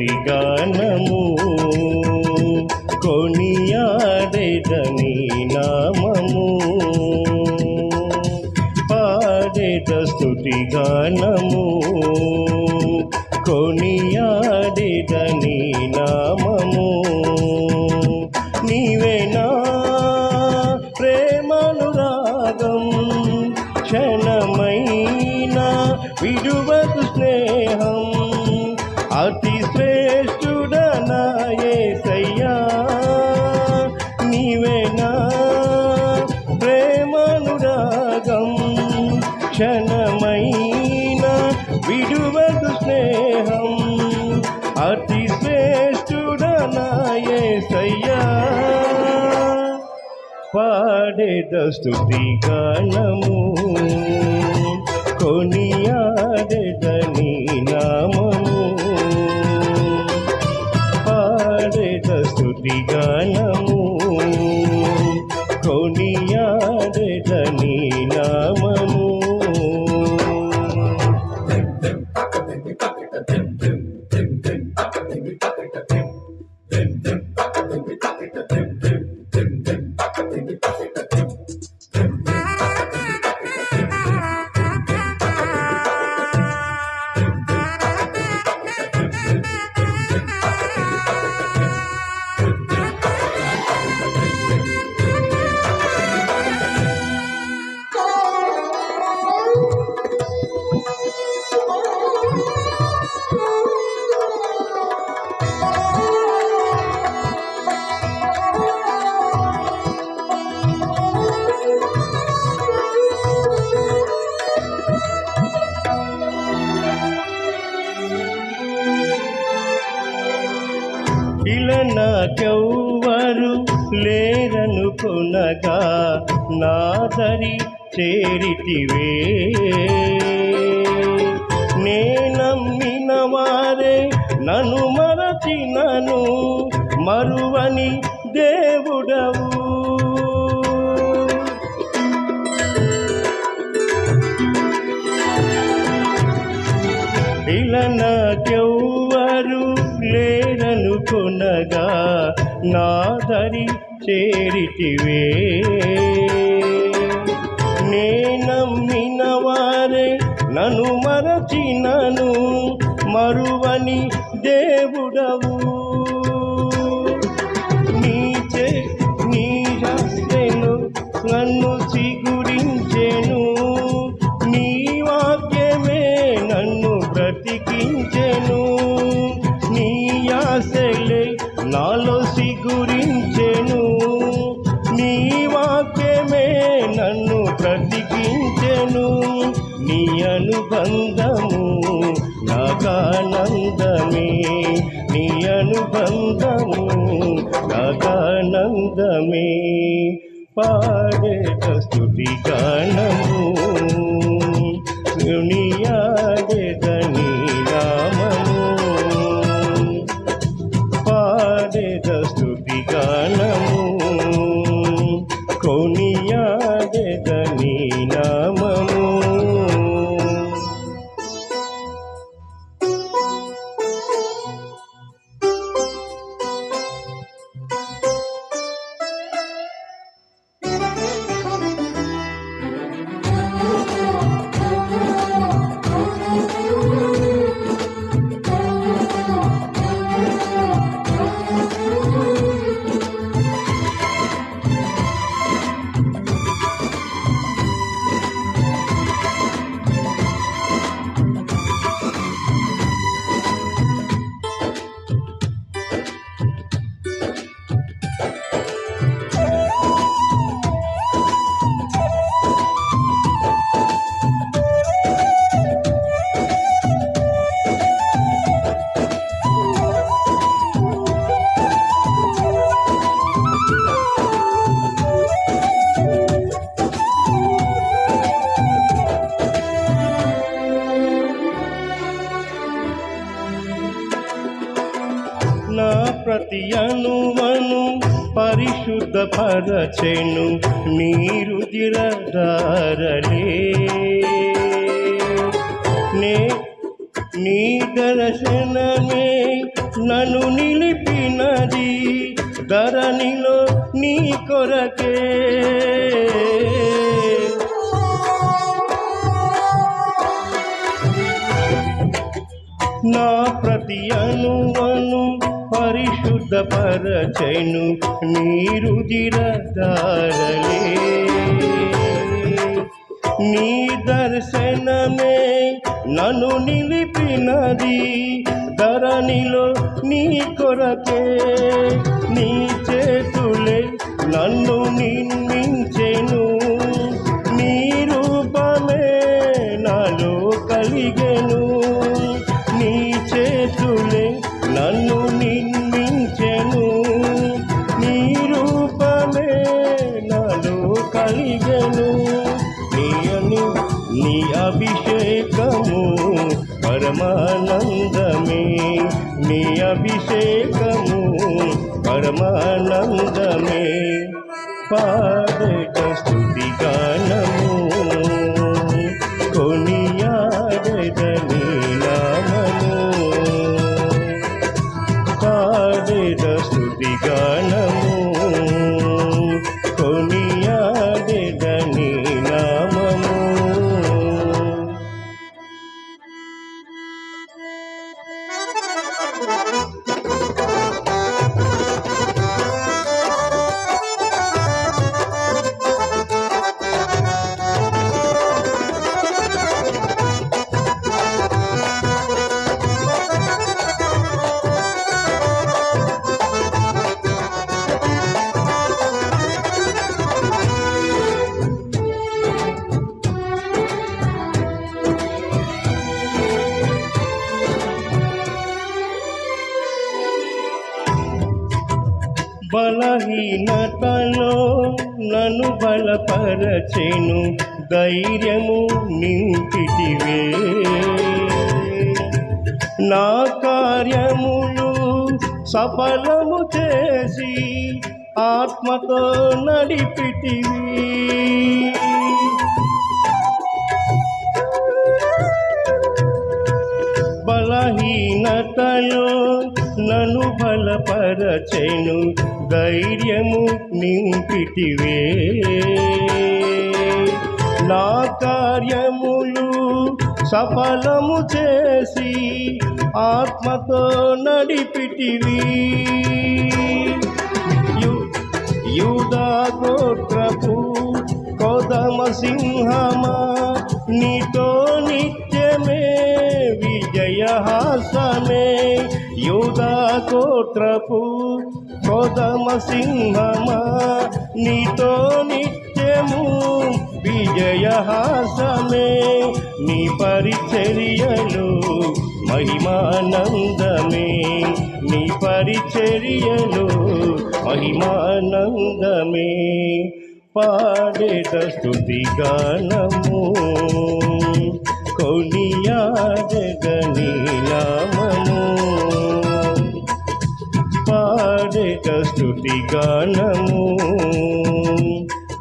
పాడేద కొనియాడేదని నామము. పాడేట స్తుతి గానము. కొనియాడేద నామము. క్షణమైన విడువదు స్నేహం. అతి శ్రేష్ఠుడనాయేసయ్యా పాడేద స్తుతి గానము కొనియాడేద నీ నామము. ఇలా నాకెవ్వరు లేరనుకునగా నాదరి చేరితివే. నేనమ్మిన వారే నన్ను మరచినను మరువని దేవుడవు. నాదరి చేరితివే. నే నమ్మిన వారే నన్ను మరచినను మరువని దేవుడవు. నీచే నీ రాసెను నన్ను నీ అనుబంధము నాకానందమే పాడేట స్తుతి గానము. సునియాడేట నీ నామము. పాడేట స్తుతి గానము. కొనియాడేట నీ పరిశుద్ధపరచెను నీరుదిరదారలే నే నీ దర్శనమే నన్ను నిలిపినది ధరణిలో నీ కొరకే. నా ప్రతి అనువను పరిశుద్ధపరచెను నీరుదిరదారలే నీ దర్శనమే నన్ను నిలిపినది ధరణిలో నీ కొరకే. నీ చేతులే నన్ను నిర్మించెను పరమానందమే నీ అభిషేకము పరమానందమే పాడట బలహీనతలో నన్ను బలపరచెను. ధైర్యము నింపిటివే నా కార్యములు సఫలము చేసి ఆత్మతో నడిపిటివి బలహీనతలో నన్ను బలపరచెను ధైర్యము నింపిటివే నా కార్యములు సఫలము చేసి ఆత్మతో నడిపిటివి యు- యూదా గోత్రపు కోదమ సింహమా నీతో నిత్యమే విజయహాసమే యూదా గోత్రపు కోదమ సింహమా? నీతో నిత్యము విజయహాసమే. నీ పరిచర్యలు మహిమానందమే. నీ పరిచర్యలు మహిమానందమే. పాడేట స్థుతి గానము. కొనియాడగని నామము పాడేట స్థుతి గానము.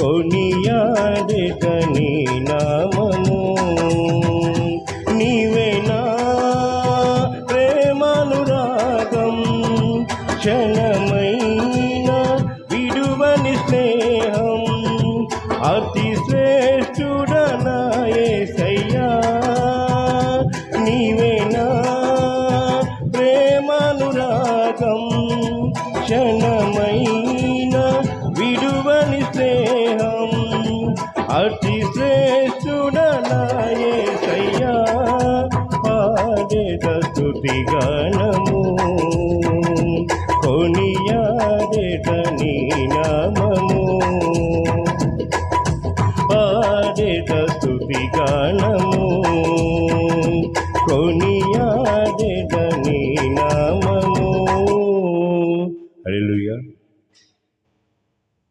కొనియాడగని నామము.